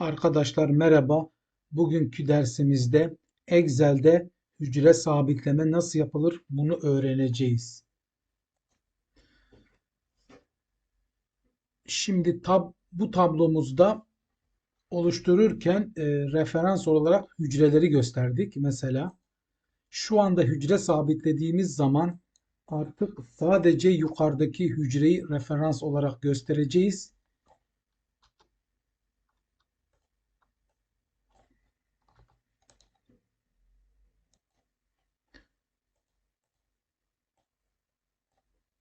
Arkadaşlar merhaba. Bugünkü dersimizde Excel'de hücre sabitleme nasıl yapılır bunu öğreneceğiz. Şimdi tab bu tablomuzda oluştururken e, referans olarak hücreleri gösterdik. Mesela şu anda hücre sabitlediğimiz zaman artık sadece yukarıdaki hücreyi referans olarak göstereceğiz.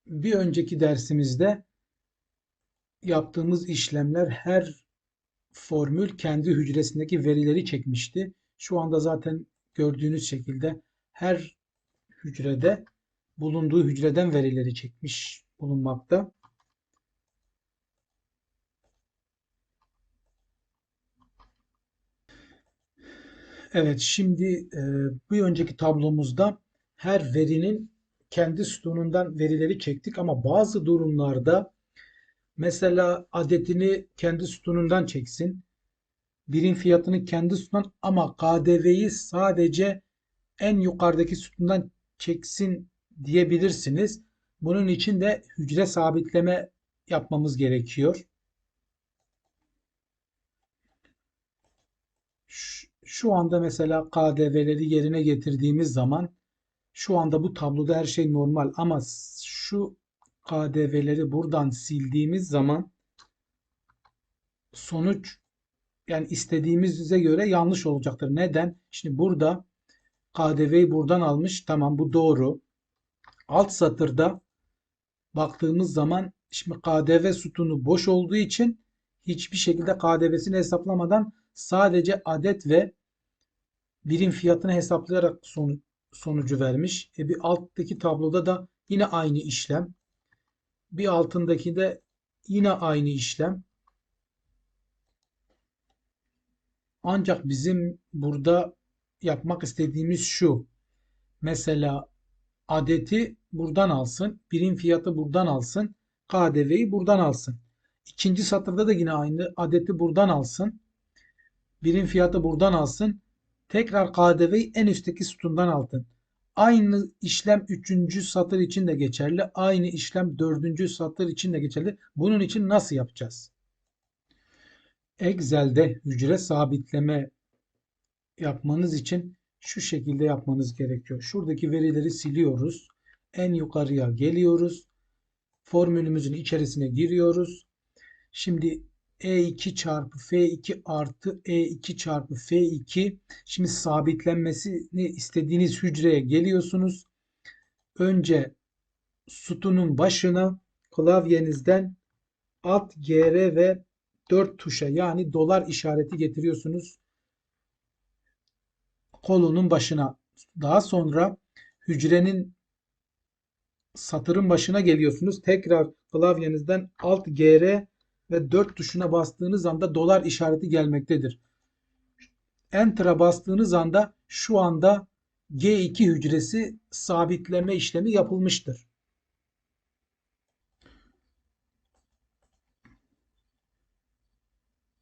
Bir önceki dersimizde yaptığımız işlemler her formül kendi hücresindeki verileri çekmişti. Şu anda zaten gördüğünüz şekilde her hücrede bulunduğu hücreden verileri çekmiş bulunmakta. Evet, şimdi e, bir önceki tablomuzda her verinin kendi sütunundan verileri çektik ama bazı durumlarda mesela adetini kendi sütunundan çeksin. Birim fiyatını kendi sütundan ama KDV'yi sadece en yukarıdaki sütundan çeksin diyebilirsiniz. Bunun için de hücre sabitleme yapmamız gerekiyor. Şu anda mesela KDV'leri yerine getirdiğimiz zaman şu anda bu tabloda her şey normal ama şu KDV'leri buradan sildiğimiz zaman sonuç yani istediğimize göre yanlış olacaktır. Neden? Şimdi burada KDV'yi buradan almış. Tamam bu doğru. Alt satırda baktığımız zaman şimdi KDV sütunu boş olduğu için hiçbir şekilde KDV'sini hesaplamadan sadece adet ve birim fiyatını hesaplayarak sonuç sonucu vermiş. E bir alttaki tabloda da yine aynı işlem. Bir altındaki de yine aynı işlem. Ancak bizim burada yapmak istediğimiz şu. Mesela adeti buradan alsın. Birim fiyatı buradan alsın. KDV'yi buradan alsın. İkinci satırda da yine aynı. Adeti buradan alsın. Birim fiyatı buradan alsın. Tekrar KDV'yi en üstteki sütundan aldın. Aynı işlem 3. satır için de geçerli. Aynı işlem 4. satır için de geçerli. Bunun için nasıl yapacağız? Excel'de hücre sabitleme yapmanız için şu şekilde yapmanız gerekiyor. Şuradaki verileri siliyoruz. En yukarıya geliyoruz. Formülümüzün içerisine giriyoruz. Şimdi e2 çarpı F2 artı E2 çarpı F2. Şimdi sabitlenmesini istediğiniz hücreye geliyorsunuz. Önce sütunun başına klavyenizden Alt GR ve 4 tuşa yani dolar işareti getiriyorsunuz. Kolonun başına. Daha sonra hücrenin satırın başına geliyorsunuz. Tekrar klavyenizden Alt GR ve 4 tuşuna bastığınız anda dolar işareti gelmektedir. Enter'a bastığınız anda şu anda G2 hücresi sabitleme işlemi yapılmıştır.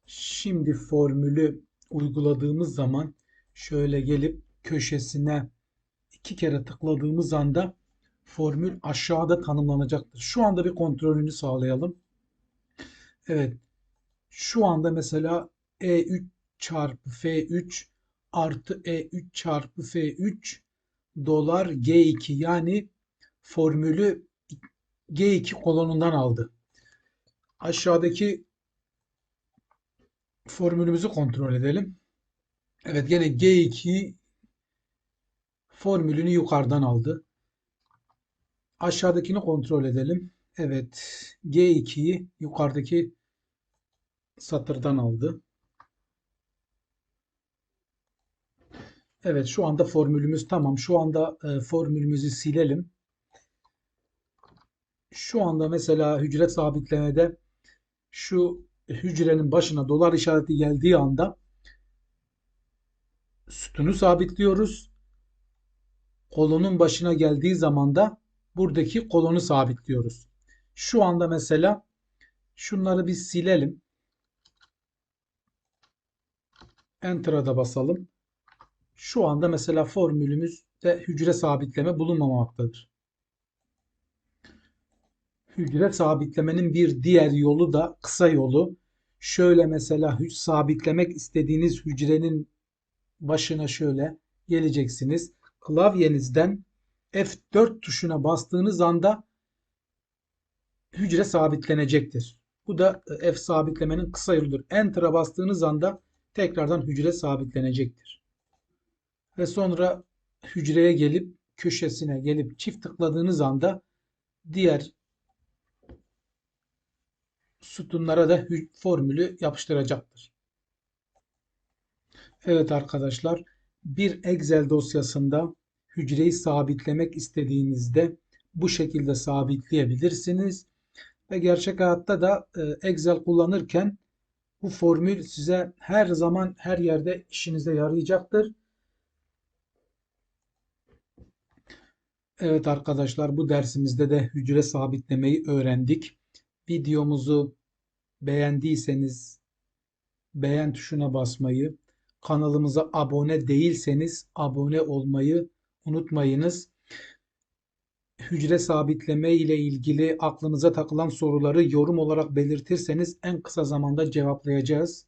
Şimdi formülü uyguladığımız zaman şöyle gelip köşesine iki kere tıkladığımız anda formül aşağıda tanımlanacaktır. Şu anda bir kontrolünü sağlayalım. Evet. Şu anda mesela E3 çarpı F3 artı E3 çarpı F3 dolar G2 yani formülü G2 kolonundan aldı. Aşağıdaki formülümüzü kontrol edelim. Evet gene G2 formülünü yukarıdan aldı. Aşağıdakini kontrol edelim. Evet G2'yi yukarıdaki satırdan aldı. Evet şu anda formülümüz tamam. Şu anda e, formülümüzü silelim. Şu anda mesela hücre sabitlemede şu hücrenin başına dolar işareti geldiği anda sütunu sabitliyoruz. Kolonun başına geldiği zaman da buradaki kolonu sabitliyoruz. Şu anda mesela şunları bir silelim. Enter'a da basalım. Şu anda mesela formülümüzde hücre sabitleme bulunmamaktadır. Hücre sabitlemenin bir diğer yolu da kısa yolu. Şöyle mesela sabitlemek istediğiniz hücrenin başına şöyle geleceksiniz. Klavyenizden F4 tuşuna bastığınız anda hücre sabitlenecektir. Bu da e, F sabitlemenin kısa yoludur. Enter'a bastığınız anda tekrardan hücre sabitlenecektir. Ve sonra hücreye gelip köşesine gelip çift tıkladığınız anda diğer sütunlara da formülü yapıştıracaktır. Evet arkadaşlar, bir Excel dosyasında hücreyi sabitlemek istediğinizde bu şekilde sabitleyebilirsiniz. Ve gerçek hayatta da e, Excel kullanırken bu formül size her zaman her yerde işinize yarayacaktır. Evet arkadaşlar bu dersimizde de hücre sabitlemeyi öğrendik. Videomuzu beğendiyseniz beğen tuşuna basmayı, kanalımıza abone değilseniz abone olmayı unutmayınız. Hücre sabitleme ile ilgili aklınıza takılan soruları yorum olarak belirtirseniz en kısa zamanda cevaplayacağız.